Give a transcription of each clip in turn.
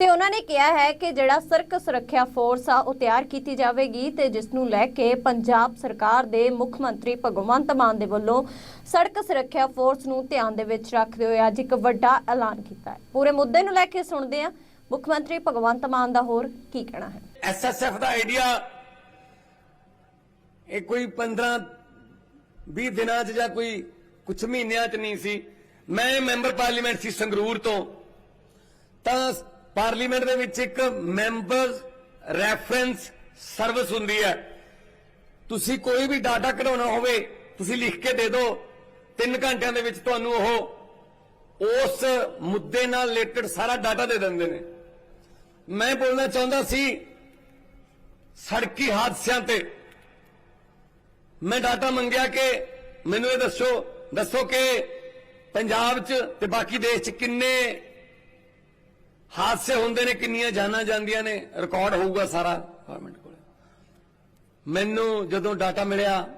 ਤੇ ਉਹਨਾਂ ਨੇ ਕਿਹਾ ਹੈ ਕਿ ਜਿਹੜਾ ਸੜਕ ਸੁਰੱਖਿਆ ਫੋਰਸ ਆ, ਉਹ ਤਿਆਰ ਕੀਤੀ ਜਾਵੇਗੀ ਤੇ ਜਿਸ ਨੂੰ ਲੈ ਕੇ ਪੰਜਾਬ ਸਰਕਾਰ ਦੇ ਮੁੱਖ ਮੰਤਰੀ ਭਗਵੰਤ ਮਾਨ ਦੇ ਵੱਲੋਂ ਸੜਕ ਸੁਰੱਖਿਆ ਫੋਰਸ ਨੂੰ ਧਿਆਨ ਦੇ ਵਿੱਚ ਰੱਖਦੇ ਹੋਏ ਅੱਜ ਇੱਕ ਵੱਡਾ ਐਲਾਨ ਕੀਤਾ ਹੈ। ਪੂਰੇ ਮੁੱਦੇ ਨੂੰ ਲੈ ਕੇ ਸੁਣਦੇ ਹਾਂ। ਮੁੱਖ ਮੰਤਰੀ ਭਗਵੰਤ ਮਾਨ ਦਾ ਹੋਰ ਕੀ ਕਹਿਣਾ ਹੈ? ਐਸਐਸਐਫ ਦਾ ਆਈਡੀਆ ਇਹ ਕੋਈ 15 20 ਦਿਨਾਂ 'ਚ ਜਾਂ ਕੋਈ ਕੁਝ ਮਹੀਨਿਆਂ 'ਚ ਨਹੀਂ ਸੀ। ਮੈਂ ਮੈਂਬਰ ਪਾਰਲੀਮੈਂਟ ਸੀ ਸੰਗਰੂਰ ਤੋਂ। ਤਾਂ ਪਾਰਲੀਮੈਂਟ ਦੇ ਵਿੱਚ ਇੱਕ ਮੈਂਬਰ ਰੈਫਰੈਂਸ ਸਰਵਿਸ ਹੁੰਦੀ ਹੈ। ਤੁਸੀਂ ਕੋਈ ਵੀ ਡਾਟਾ ਕਢਾਉਣਾ ਹੋਵੇ, ਤੁਸੀਂ ਲਿਖ ਕੇ ਦੇ ਦਿਓ। 3 ਘੰਟਿਆਂ ਦੇ ਵਿੱਚ ਤੁਹਾਨੂੰ ਉਹ ਉਸ ਮੁੱਦੇ ਨਾਲ ਰਿਲੇਟਡ ਸਾਰਾ ਡਾਟਾ ਦੇ ਦਿੰਦੇ ਨੇ। ਮੈਂ ਬੋਲਣਾ ਚਾਹੁੰਦਾ ਸੀ ਸੜਕੀ ਹਾਦਸਿਆਂ ਤੇ। ਮੈਂ ਡਾਟਾ ਮੰਗਿਆ ਕਿ ਮੈਨੂੰ ਇਹ ਦੱਸੋ ਦੱਸੋ ਕਿ ਪੰਜਾਬ 'ਚ ਤੇ ਬਾਕੀ ਦੇਸ਼ 'ਚ ਕਿੰਨੇ ਹਾਦਸੇ ਹੁੰਦੇ ਨੇ, ਕਿੰਨੀਆਂ ਜਾਨਾਂ ਜਾਂਦੀਆਂ ਨੇ ਰਿਕਾਰਡ ਹੋਊਗਾ ਸਾਰਾ ਗਵਰਨਮੈਂਟ ਕੋਲ। ਮੈਨੂੰ ਜਦੋਂ ਡਾਟਾ ਮਿਲਿਆ,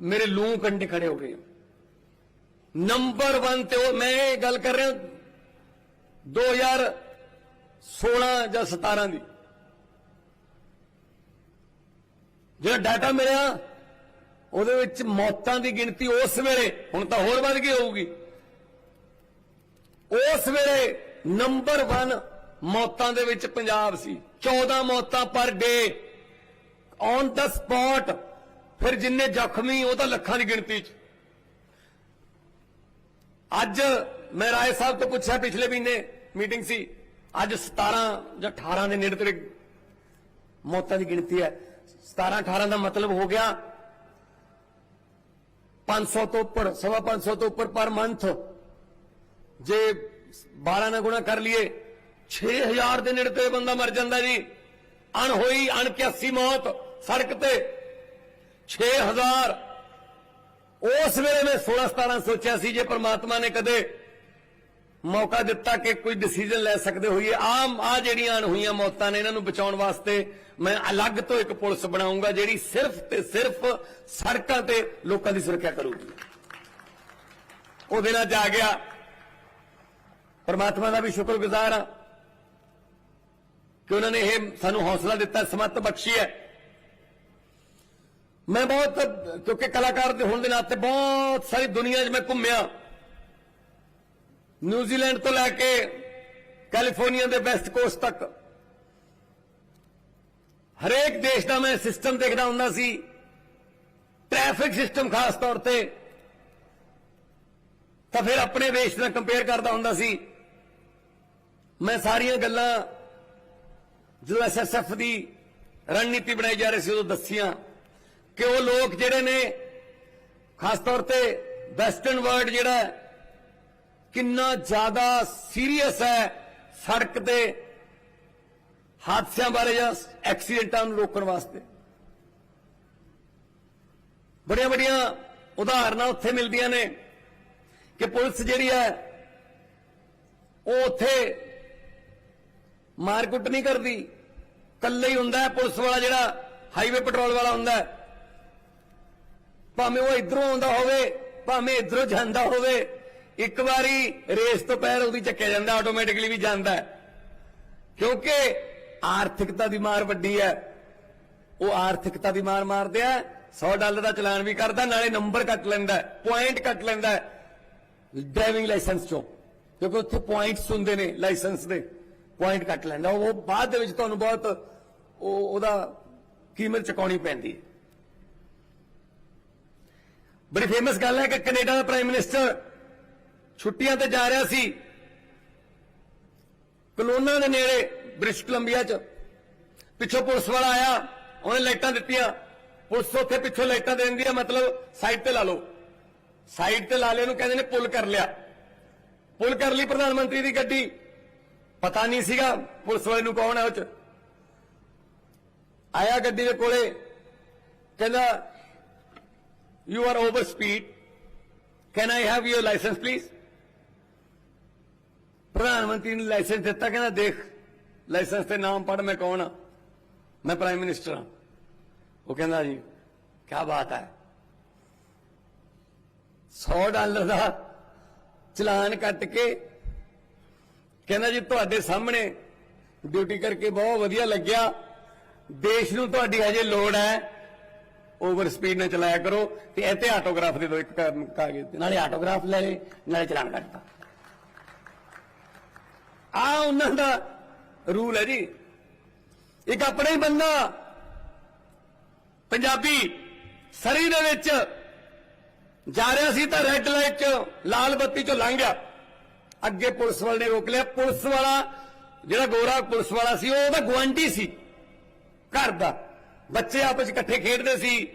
ਮੇਰੇ ਲੂੰ ਕੰਡੇ ਖੜੇ ਹੋ ਗਏ। ਨੰਬਰ 1 ਤੇ ਉਹ, ਮੈਂ ਇਹ ਗੱਲ ਕਰ ਰਿਹਾ 2016 ਜਾਂ 17 ਦੀ। ਜਿਹੜਾ ਡਾਟਾ ਮਿਲਿਆ, ਉਹਦੇ ਵਿੱਚ ਮੌਤਾਂ ਦੀ ਗਿਣਤੀ ਉਸ ਵੇਲੇ, ਹੁਣ ਤਾਂ ਹੋਰ ਵੱਧ ਗਈ ਹੋਊਗੀ। ਉਸ ਵੇਲੇ ਨੰਬਰ 1 ਮੌਤਾਂ ਦੇ ਵਿੱਚ ਪੰਜਾਬ ਸੀ। 14 ਮੌਤਾਂ ਪਰ ਡੇ। ਔਨ ਦਾ ਸਪੌਟ ਫਿਰ ਜਿੰਨੇ ਜ਼ਖਮੀ, ਉਹ ਤਾਂ ਲੱਖਾਂ ਦੀ ਗਿਣਤੀ 'ਚ। ਅੱਜ ਮੈਂ ਰਾਏ ਸਾਹਿਬ ਤੋਂ ਪੁੱਛਿਆ, ਪਿਛਲੇ ਮਹੀਨੇ ਮੀਟਿੰਗ ਸੀ। ਅੱਜ 17 ਜਾਂ 18 ਦੇ ਨੇੜੇ ਤੇੜੇ ਮੌਤਾਂ ਦੀ ਗਿਣਤੀ ਹੈ। 17 18 ਦਾ ਮਤਲਬ ਹੋ ਗਿਆ 500 ਤੋਂ ਉੱਪਰ, ਸਵਾ 500 ਤੋਂ ਉੱਪਰ ਪਰ ਮੰਥ। ਜੇ 12 ਨਾਲ ਗੁਣਾ ਕਰ ਲਈਏ। 6000 ਦੇ ਨੇੜੇ ਤੇ ਬੰਦਾ ਮਰ ਜਾਂਦਾ ਜੀ। ਅਣਹੋਈ, ਅਣਕਿਆਸੀ ਮੌਤ ਸੜਕ ਤੇ। 6000 ਉਸ ਵੇਲੇ ਮੈਂ 16 17 ਸੋਚਿਆ ਸੀ ਜੇ ਪ੍ਰਮਾਤਮਾ ਨੇ ਕਦੇ ਮੌਕਾ ਦਿੱਤਾ ਕਿ ਕੋਈ ਡਿਸੀਜਨ ਲੈ ਸਕਦੇ ਹੋਈਏ। ਆਮ ਆ ਜਿਹੜੀਆਂ ਅਣਹੋਈਆਂ ਮੌਤਾਂ ਨੇ ਇਹਨਾਂ ਨੂੰ ਬਚਾਉਣ ਵਾਸਤੇ ਮੈਂ ਅਲੱਗ ਤੋਂ ਇੱਕ ਪੁਲਿਸ ਬਣਾਉਂਗਾ ਜਿਹੜੀ ਸਿਰਫ ਤੇ ਸਿਰਫ ਸੜਕਾਂ ਤੇ ਲੋਕਾਂ ਦੀ ਸੁਰੱਖਿਆ ਕਰੂਗੀ। ਉਹ ਦਿਨ ਅੱਜ ਆ ਗਿਆ। ਪਰਮਾਤਮਾ ਦਾ ਵੀ ਸ਼ੁਕਰਗੁਜ਼ਾਰ ਹਾਂ ਕਿ ਉਹਨਾਂ ਨੇ ਇਹ ਸਾਨੂੰ ਹੌਸਲਾ ਦਿੱਤਾ, ਸਮੱਤ ਬਖਸ਼ੀ ਹੈ। ਮੈਂ ਬਹੁਤ, ਕਿਉਂਕਿ ਕਲਾਕਾਰ ਦੇ ਹੋਣ ਦੇ ਨਾਤੇ ਬਹੁਤ ਸਾਰੀ ਦੁਨੀਆ 'ਚ ਮੈਂ ਘੁੰਮਿਆ। ਨਿਊਜ਼ੀਲੈਂਡ ਤੋਂ ਲੈ ਕੇ ਕੈਲੀਫੋਰਨੀਆ ਦੇ ਵੈਸਟ ਕੋਸਟ ਤੱਕ। ਹਰੇਕ ਦੇਸ਼ ਦਾ ਮੈਂ ਸਿਸਟਮ ਦੇਖਦਾ ਹੁੰਦਾ ਸੀ। ਟ੍ਰੈਫਿਕ ਸਿਸਟਮ ਖਾਸ ਤੌਰ ਤੇ। ਤਾਂ ਫਿਰ ਆਪਣੇ ਦੇਸ਼ ਨਾਲ ਕੰਪੇਅਰ ਕਰਦਾ ਹੁੰਦਾ ਸੀ। ਮੈਂ ਸਾਰੀਆਂ ਗੱਲਾਂ ਜਦੋਂ ਐਸਐਸਐਫ ਦੀ ਰਣਨੀਤੀ ਬਣਾਈ ਜਾ ਰਹੀ ਸੀ, ਉਦੋਂ ਦੱਸੀਆਂ ਕਿ ਉਹ ਲੋਕ ਜਿਹੜੇ ਨੇ, ਖਾਸ ਤੌਰ ਤੇ ਵੈਸਟਰਨ ਵਰਲਡ ਜਿਹੜਾ ਕਿੰਨਾ ਜ਼ਿਆਦਾ ਸੀਰੀਅਸ ਹੈ ਸੜਕ ਤੇ ਹਾਦਸਿਆਂ ਬਾਰੇ ਜਾਂ ਐਕਸੀਡੈਂਟਾਂ ਨੂੰ ਰੋਕਣ ਵਾਸਤੇ। ਬੜੀਆਂ ਬੜੀਆਂ ਉਦਾਹਰਨਾਂ ਉੱਥੇ ਮਿਲਦੀਆਂ ਨੇ ਕਿ ਪੁਲਿਸ ਜਿਹੜੀ ਹੈ, ਉਹ ਉੱਥੇ ਮਾਰ ਕੁੱਟ ਨਹੀਂ ਕਰਦੀ। ਕੱਲੇ ਹੀ ਹੁੰਦਾ ਪੁਲਿਸ ਵਾਲਾ ਜਿਹੜਾ ਹਾਈਵੇ ਪੈਟਰੋਲ ਵਾਲਾ ਹੁੰਦਾ ਭਾਵੇਂ ਉਹ ਇਧਰੋਂ ਆਉਂਦਾ ਹੋਵੇ, ਭਾਵੇਂ ਇਧਰੋਂ ਜਾਂਦਾ ਹੋਵੇ, ਇੱਕ ਵਾਰੀ ਰੇਸ ਤੋਂ ਪੈਰ ਉਹਦੀ ਚੱਕਿਆ ਜਾਂਦਾ ਆਟੋਮੈਟਿਕਲੀ ਵੀ ਜਾਂਦਾ ਕਿਉਂਕਿ ਆਰਥਿਕਤਾ ਦੀ ਮਾਰ ਵੱਡੀ ਹੈ। ਉਹ ਆਰਥਿਕਤਾ ਦੀ ਮਾਰ ਮਾਰਦੇ ਆ 100 ਡਾਲਰ ਦਾ ਚਲਾਨ ਵੀ ਕਰਦਾ, ਨਾਲੇ ਨੰਬਰ ਕੱਟ ਲੈਂਦਾ ਪੁਆਇੰਟ ਕੱਟ ਲੈਂਦਾ ਡਰਾਈਵਿੰਗ ਲਾਇਸੈਂਸ ਚੋਂ। ਕਿਉਂਕਿ ਉੱਥੇ ਪੁਆਇੰਟਸ ਹੁੰਦੇ ਨੇ ਲਾਇਸੈਂਸ ਦੇ। ਪੁਆਇੰਟ ਕੱਟ ਲੈਂਦਾ। ਉਹ ਬਾਅਦ ਦੇ ਵਿੱਚ ਤੁਹਾਨੂੰ ਬਹੁਤ ਉਹ ਉਹਦਾ ਕੀਮਤ ਚੁਕਾਉਣੀ ਪੈਂਦੀ ਹੈ। ਬੜੀ ਫੇਮਸ ਗੱਲ ਹੈ ਕਿ ਕੈਨੇਡਾ ਦਾ ਪ੍ਰਾਈਮ ਮਿਨਿਸਟਰ ਛੁੱਟੀਆਂ ਤੇ ਜਾ ਰਿਹਾ ਸੀ। ਕਲੋਨਾ ਦੇ ਨੇੜੇ ਬ੍ਰਿਟਿਸ਼ ਕੋਲੰਬੀਆ 'ਚ। ਪਿੱਛੋਂ ਪੁਲਿਸ ਵਾਲਾ ਆਇਆ, ਉਹਨੇ ਲਾਈਟਾਂ ਦਿੱਤੀਆਂ। ਪੁਲਿਸ ਉੱਥੇ ਪਿੱਛੋਂ ਲਾਈਟਾਂ ਦੇਣ ਦਿੰਦੀ ਮਤਲਬ ਸਾਈਡ ਤੇ ਲਾ ਲਓ। ਸਾਈਡ ਤੇ ਲਾ ਲਿਆ, ਉਹਨੂੰ ਕਹਿੰਦੇ ਨੇ ਪੁਲ ਕਰ ਲਿਆ। ਪੁਲ ਕਰ ਲਈ ਪ੍ਰਧਾਨ ਮੰਤਰੀ ਦੀ ਗੱਡੀ। ਪਤਾ ਨਹੀਂ ਸੀਗਾ ਪੁਲਿਸ ਵਾਲੇ ਨੂੰ ਕੌਣ ਹੈ ਉਹ 'ਚ। ਆਇਆ ਗੱਡੀ ਦੇ ਕੋਲੇ, ਕਹਿੰਦਾ you are over speed can I have your licence please ਪ੍ਰਧਾਨ ਮੰਤਰੀ ਨੇ ਲਾਇਸੈਂਸ ਦਿੱਤਾ, ਕਹਿੰਦਾ, ਦੇਖ ਲਾਇਸੈਂਸ ਤੇ ਨਾਮ ਪੜ ਮੈਂ ਕੌਣ ਆ? ਮੈਂ ਪ੍ਰਾਈਮ ਮਿਨਿਸਟਰ ਹਾਂ ਉਹ ਕਹਿੰਦਾ ਜੀ ਕੀ ਬਾਤ ਹੈ 100 ਡਾਲਰ ਦਾ ਚਲਾਨ ਕੱਟ ਕੇ ਕਹਿੰਦਾ ਜੀ ਤੁਹਾਡੇ ਸਾਹਮਣੇ ਡਿਊਟੀ ਕਰਕੇ ਬਹੁਤ ਵਧੀਆ ਲੱਗਿਆ। ਦੇਸ਼ ਨੂੰ ਤੁਹਾਡੀ ਹਜੇ ਲੋੜ ਹੈ। ਓਵਰ ਸਪੀਡ ਨਾਲ ਚਲਾਇਆ ਕਰੋ ਤੇ ਇੱਥੇ ਆਟੋਗ੍ਰਾਫ ਦੇ ਦਿਓ ਇੱਕ ਕਾਗਜ਼ ਤੇ। ਨਾਲੇ ਆਟੋਗ੍ਰਾਫ ਲੈ ਲੈ ਨਾਲੇ ਚਲਾਨ ਕੱਟਤਾ ਆ ਉਹਨਾਂ ਦਾ ਰੂਲ ਹੈ ਜੀ। ਇੱਕ ਆਪਣਾ ਹੀ ਬੰਦਾ ਪੰਜਾਬੀ ਸਰੀ ਦੇ ਵਿੱਚ ਜਾ ਰਿਹਾ ਸੀ ਤਾਂ ਰੈੱਡ ਲਾਈਟ 'ਚ, ਲਾਲ ਬੱਤੀ 'ਚੋਂ ਲੰਘ ਗਿਆ। ਅੱਗੇ ਪੁਲਿਸ ਵਾਲੇ ਨੇ ਰੋਕ ਲਿਆ। ਪੁਲਿਸ ਵਾਲਾ, ਜਿਹੜਾ ਗੋਰਾ ਪੁਲਿਸ ਵਾਲਾ ਸੀ, ਉਹ ਉਹਦਾ ਗੁਆਂਢੀ ਸੀ, ਘਰ ਦਾ। ਬੱਚੇ ਆਪਸ ਇਕੱਠੇ ਖੇਡਦੇ ਸੀ।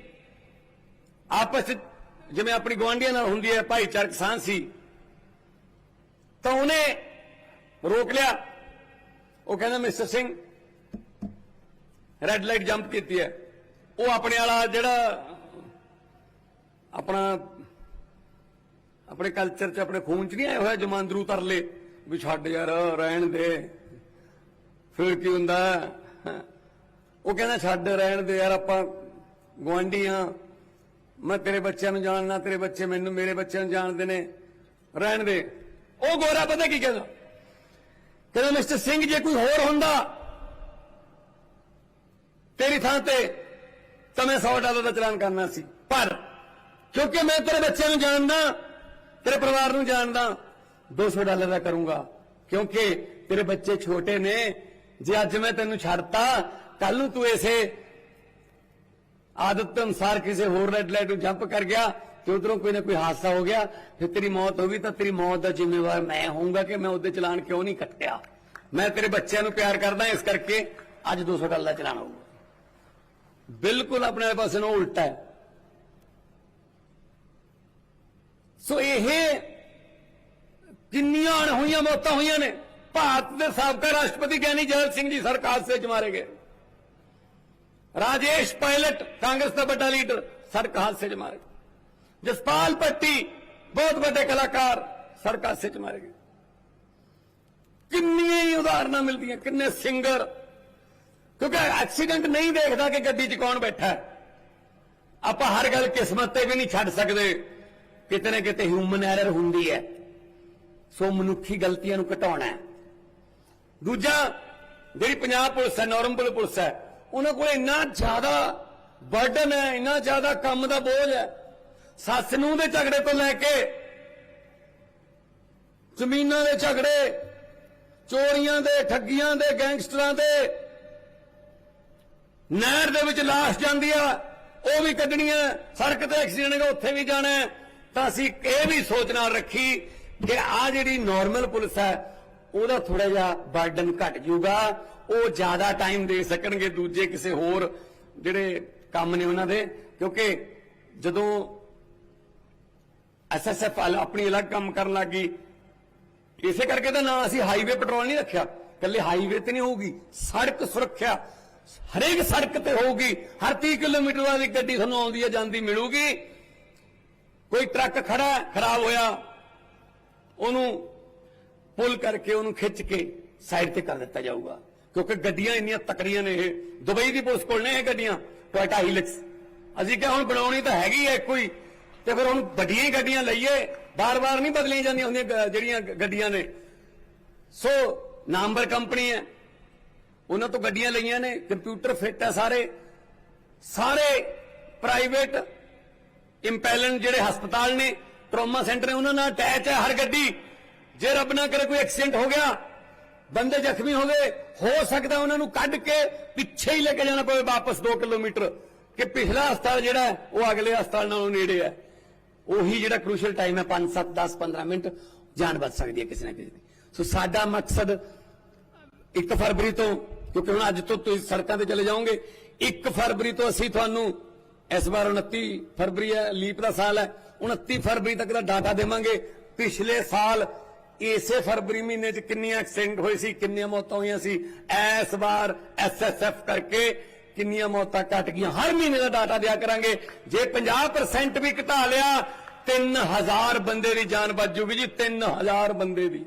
ਆਪਸ 'ਚ ਜਿਵੇਂ ਆਪਣੀ ਗੁਆਂਢੀਆਂ ਨਾਲ ਹੁੰਦੀ ਹੈ, ਭਾਈਚਾਰਕ ਸਾਂਝ ਸੀ। ਤਾਂ ਉਹਨੇ ਰੋਕ ਲਿਆ। ਉਹ ਕਹਿੰਦਾ, mister Singh red light jump ਕੀਤੀ ਹੈ। ਉਹ ਆਪਣੇ ਵਾਲਾ ਜਿਹੜਾ ਆਪਣਾ ਆਪਣੇ ਕਲਚਰ 'ਚ ਆਪਣੇ ਖੂਨ 'ਚ ਨਹੀਂ ਆਇਆ ਹੋਇਆ ਜਮਾਂਦਰੂ ਤਰਲੇ? ਵੀ ਛੱਡ ਯਾਰ, ਰਹਿਣ ਦੇ। ਫਿਰ ਕੀ ਹੁੰਦਾ? ਉਹ ਕਹਿੰਦਾ, ਛੱਡ, ਰਹਿਣ ਦੇ ਯਾਰ, ਆਪਾਂ ਗਵਾਂਢੀ ਆ ਮੈਂ ਤੇਰੇ ਬੱਚਿਆਂ ਨੂੰ ਜਾਣਨਾ ਤੇਰੇ ਬੱਚੇ ਮੈਨੂੰ, ਮੇਰੇ ਬੱਚਿਆਂ ਨੂੰ ਜਾਣਦੇ ਨੇ। ਰਹਿਣ ਦੇ। ਉਹ ਗੋਰਾ ਪਤਾ ਕੀ ਕਹਿੰਦਾ? ਕਹਿੰਦਾ ਮਿਸਟਰ ਸਿੰਘ ਜੇ ਕੋਈ ਹੋਰ ਹੁੰਦਾ ਤੇਰੀ ਥਾਂ ਤੇ, ਤਾਂ ਮੈਂ 100 ਡਾਲਰ ਦਾ ਚਲਾਨ ਕਰਨਾ ਸੀ। ਪਰ, ਕਿਉਂਕਿ ਮੈਂ ਤੇਰੇ ਬੱਚਿਆਂ ਨੂੰ ਜਾਣਦਾ ਤੇਰੇ ਪਰਿਵਾਰ ਨੂੰ ਜਾਣਦਾ 200 ਡਾਲਰ ਦਾ ਕਰੂੰਗਾ। ਕਿਉਂਕਿ ਤੇਰੇ ਬੱਚੇ ਛੋਟੇ ਨੇ, ਜੇ ਅੱਜ ਮੈਂ ਤੈਨੂੰ ਛੱਡਤਾ ਕੱਲ ਨੂੰ ਤੂੰ ਇਸੇ ਆਦਤ ਦੇ ਕਿਸੇ ਹੋਰ ਰੈੱਡ ਲਾਈਟ ਨੂੰ ਜੰਪ ਕਰ ਗਿਆ, ਤੇ ਉਧਰੋਂ ਕੋਈ ਨਾ ਕੋਈ ਹਾਦਸਾ ਹੋ ਗਿਆ, ਫਿਰ ਤੇਰੀ ਮੌਤ ਹੋ ਗਈ, ਤਾਂ ਤੇਰੀ ਮੌਤ ਦਾ ਜ਼ਿੰਮੇਵਾਰ ਮੈਂ ਹੋਊਂਗਾ ਕਿ ਮੈਂ ਉਹਦੇ ਚਲਾਨ ਕਿਉਂ ਨਹੀਂ ਕੱਟਿਆ। ਮੈਂ ਤੇਰੇ ਬੱਚਿਆਂ ਨੂੰ ਪਿਆਰ ਕਰਦਾ, ਇਸ ਕਰਕੇ ਅੱਜ 200 ਡਾਲਰ ਦਾ ਚਲਾਨ ਹੋਊਗਾ ਬਿਲਕੁਲ ਆਪਣੇ ਵਾਲੇ ਪਾਸੇ ਨੂੰ ਉਲਟਾ ਹੈ। ਸੋ ਇਹ ਕਿੰਨੀਆਂ ਅਣਹੋਈਆਂ ਮੌਤਾਂ ਹੋਈਆਂ ਨੇ। ਭਾਰਤ ਦੇ ਸਾਬਕਾ ਰਾਸ਼ਟਰਪਤੀ ਗਿਆਨੀ ਜੈਲ ਸਿੰਘ ਜੀ ਸਰਕਾਰ ਸੇ ਮਾਰੇ ਗਏ। ਰਾਜੇਸ਼ ਪਾਇਲਟ, ਕਾਂਗਰਸ ਦਾ ਵੱਡਾ ਲੀਡਰ ਸੜਕ ਹਾਦਸੇ 'ਚ ਮਾਰੇ ਗਏ। ਜਸਪਾਲ ਪੱਟੀ ਬਹੁਤ ਵੱਡੇ ਕਲਾਕਾਰ ਸੜਕ ਹਾਦਸੇ 'ਚ ਮਾਰੇ ਗਏ। ਕਿੰਨੀਆਂ ਹੀ ਉਦਾਹਰਨਾਂ ਮਿਲਦੀਆਂ, ਕਿੰਨੇ ਸਿੰਗਰ। ਕਿਉਂਕਿ ਐਕਸੀਡੈਂਟ ਨਹੀਂ ਦੇਖਦਾ ਕਿ ਗੱਡੀ 'ਚ ਕੌਣ ਬੈਠਾ ਹੈ। ਆਪਾਂ ਹਰ ਗੱਲ ਕਿਸਮਤ ਤੇ ਵੀ ਨਹੀਂ ਛੱਡ ਸਕਦੇ। ਕਿਤੇ ਨਾ ਕਿਤੇ ਹਿਊਮਨ ਐਰਰ ਹੁੰਦੀ ਹੈ। ਸੋ ਮਨੁੱਖੀ ਗਲਤੀਆਂ ਨੂੰ ਘਟਾਉਣਾ ਹੈ। ਦੂਜਾ, ਜਿਹੜੀ ਪੰਜਾਬ ਪੁਲਿਸ ਹੈ ਨਾਰਮਲ ਪੁਲਿਸ ਹੈ, ਉਹਨਾਂ ਕੋਲ ਇੰਨਾ ਜ਼ਿਆਦਾ ਬਰਡਨ ਹੈ, ਇੰਨਾ ਜ਼ਿਆਦਾ ਕੰਮ ਦਾ ਬੋਝ ਹੈ। ਸੱਸ ਨੂੰ ਦੇ ਝਗੜੇ ਤੋਂ ਲੈ ਕੇ ਜ਼ਮੀਨਾਂ ਦੇ ਝਗੜੇ, ਚੋਰੀਆਂ ਦੇ, ਠੱਗੀਆਂ ਦੇ, ਗੈਂਗਸਟਰਾਂ ਦੇ, ਨਹਿਰ ਦੇ ਵਿੱਚ ਲਾਸ਼ ਜਾਂਦੀ ਆ, ਉਹ ਵੀ ਕੱਢਣੀਆਂ ਸੜਕ ਤੇ ਐਕਸੀਡੈਂਟ ਹੈਗਾ, ਉੱਥੇ ਵੀ ਜਾਣਾ ਤਾਂ ਅਸੀਂ ਇਹ ਵੀ ਸੋਚ ਨਾਲ ਰੱਖੀ ਕਿ ਆ ਜਿਹੜੀ ਨਾਰਮਲ ਪੁਲਿਸ ਹੈ, ਉਹਦਾ ਥੋੜਾ ਜਿਹਾ ਬਰਡਨ ਘਟ ਜਾਊਗਾ। ਉਹ ਜ਼ਿਆਦਾ ਟਾਈਮ ਦੇ ਸਕਣਗੇ ਦੂਜੇ ਕਿਸੇ ਹੋਰ ਜਿਹੜੇ ਕੰਮ ਨੇ ਉਹਨਾਂ ਦੇ। ਕਿਉਂਕਿ ਜਦੋਂ ਐਸਐਸਐਫ ਆਪਣੀ ਅਲੱਗ ਕੰਮ ਕਰਨ ਲੱਗੀ ਇਸੇ ਕਰਕੇ ਤਾਂ ਨਾ ਅਸੀਂ ਹਾਈਵੇ ਪੈਟਰੋਲ ਨਹੀਂ ਰੱਖਿਆ। ਕੱਲੇ ਹਾਈਵੇ ਤੇ ਨਹੀਂ ਹੋਊਗੀ, ਸੜਕ ਸੁਰੱਖਿਆ। ਹਰੇਕ ਸੜਕ ਤੇ ਹੋਊਗੀ। ਹਰ 30 ਕਿਲੋਮੀਟਰ ਵਾਲੀ ਗੱਡੀ ਤੁਹਾਨੂੰ ਆਉਂਦੀ ਹੈ, ਜਾਂਦੀ ਮਿਲੂਗੀ। ਕੋਈ ਟਰੱਕ ਖੜਾ ਖਰਾਬ ਹੋਇਆ, ਉਹਨੂੰ ਪੁਲ ਕਰਕੇ ਉਹਨੂੰ ਖਿੱਚ ਕੇ ਸਾਈਡ ਤੇ ਕਰ ਦਿੱਤਾ ਜਾਊਗਾ। ਕਿਉਂਕਿ ਗੱਡੀਆਂ ਇੰਨੀਆਂ ਤਕੜੀਆਂ ਨੇ ਇਹ। ਦੁਬਈ ਦੀ ਪੁਲਿਸ ਕੋਲ ਨੇ ਇਹ ਗੱਡੀਆਂ, ਟੋਇਟਾ ਹੀਲਕਸ। ਅਸੀਂ ਕਿਹਾ ਹੁਣ ਬਣਾਉਣੀ ਤਾਂ ਹੈਗੀ ਹੈ ਕੋਈ ਤੇ ਫਿਰ ਹੁਣ ਵੱਡੀਆਂ ਹੀ ਗੱਡੀਆਂ ਲਈਏ, ਬਾਰ-ਬਾਰ ਨਹੀਂ ਬਦਲੀਆਂ ਜਾਂਦੀਆਂ ਹੁੰਦੀਆਂ ਜਿਹੜੀਆਂ ਗੱਡੀਆਂ ਨੇ। ਸੋ ਨਾਮਵਰ ਕੰਪਨੀ ਹੈ। ਉਹਨਾਂ ਤੋਂ ਗੱਡੀਆਂ ਲਈਆਂ ਨੇ, ਕੰਪਿਊਟਰ ਫਿੱਟ ਹੈ ਸਾਰੇ। ਸਾਰੇ ਪ੍ਰਾਈਵੇਟ ਇੰਪੈਲੈਂਟ ਜਿਹੜੇ ਹਸਪਤਾਲ ਨੇ, ਟਰੋਮਾ ਸੈਂਟਰ ਨੇ, ਉਹਨਾਂ ਨਾਲ ਅਟੈਚ ਹੈ ਹਰ ਗੱਡੀ। ਜੇ ਰੱਬ ਨਾ ਕਰੇ ਕੋਈ ਐਕਸੀਡੈਂਟ ਹੋ ਗਿਆ, ਬੰਦੇ ਜ਼ਖਮੀ ਹੋ ਗਏ, ਹੋ ਸਕਦਾ ਉਹਨਾਂ ਨੂੰ ਕੱਢ ਕੇ ਪਿੱਛੇ ਹੀ ਲੈ ਕੇ ਜਾਣਾ ਪਵੇ ਵਾਪਸ 2 ਕਿਲੋਮੀਟਰ। ਕਿ ਪਿਛਲਾ ਹਸਪਤਾਲ ਜਿਹੜਾ ਉਹ ਅਗਲੇ ਹਸਪਤਾਲ ਨਾਲੋਂ ਨੇੜੇ ਹੈ। ਉਹੀ ਜਿਹੜਾ ਕ੍ਰੂਸ਼ਲ ਟਾਈਮ ਹੈ 5 7 10 15 ਮਿੰਟ, ਜਾਨ ਬਚ ਸਕਦੀ ਹੈ ਕਿਸੇ ਨਾ ਕਿਸੇ ਦੀ। ਸੋ ਸਾਡਾ ਮਕਸਦ 1 ਫਰਵਰੀ ਤੋਂ, ਕਿਉਂਕਿ ਹੁਣ ਅੱਜ ਤੋਂ ਤੁਸੀਂ ਸੜਕਾਂ ਤੇ ਚਲੇ ਜਾਓਗੇ 1 ਫਰਵਰੀ ਤੋਂ ਅਸੀਂ ਤੁਹਾਨੂੰ ਇਸ ਵਾਰ 29 ਫਰਵਰੀ ਹੈ, ਲੀਪ ਦਾ ਸਾਲ ਹੈ। 29 ਫਰਵਰੀ ਤੱਕ ਦਾ ਡਾਟਾ ਦੇਵਾਂਗੇ। ਪਿਛਲੇ ਸਾਲ ਇਸੇ ਫਰਵਰੀ ਮਹੀਨੇ 'ਚ ਕਿੰਨੀਆਂ ਐਕਸੀਡੈਂਟ ਹੋਏ ਸੀ, ਕਿੰਨੀਆਂ ਮੌਤਾਂ ਹੋਈਆਂ ਸੀ। ਇਸ ਵਾਰ ਐਸਐਸਐਫ ਕਰਕੇ ਕਿੰਨੀਆਂ ਮੌਤਾਂ ਘਟ ਗਈਆਂ। ਹਰ ਮਹੀਨੇ ਦਾ ਡਾਟਾ ਦਿਆ ਕਰਾਂਗੇ। ਜੇ 50% ਵੀ ਘਟਾ ਲਿਆ 3000 ਬੰਦੇ ਦੀ ਜਾਨ ਬਚ ਜੂਗੀ ਜੀ 3000 ਬੰਦੇ ਦੀ।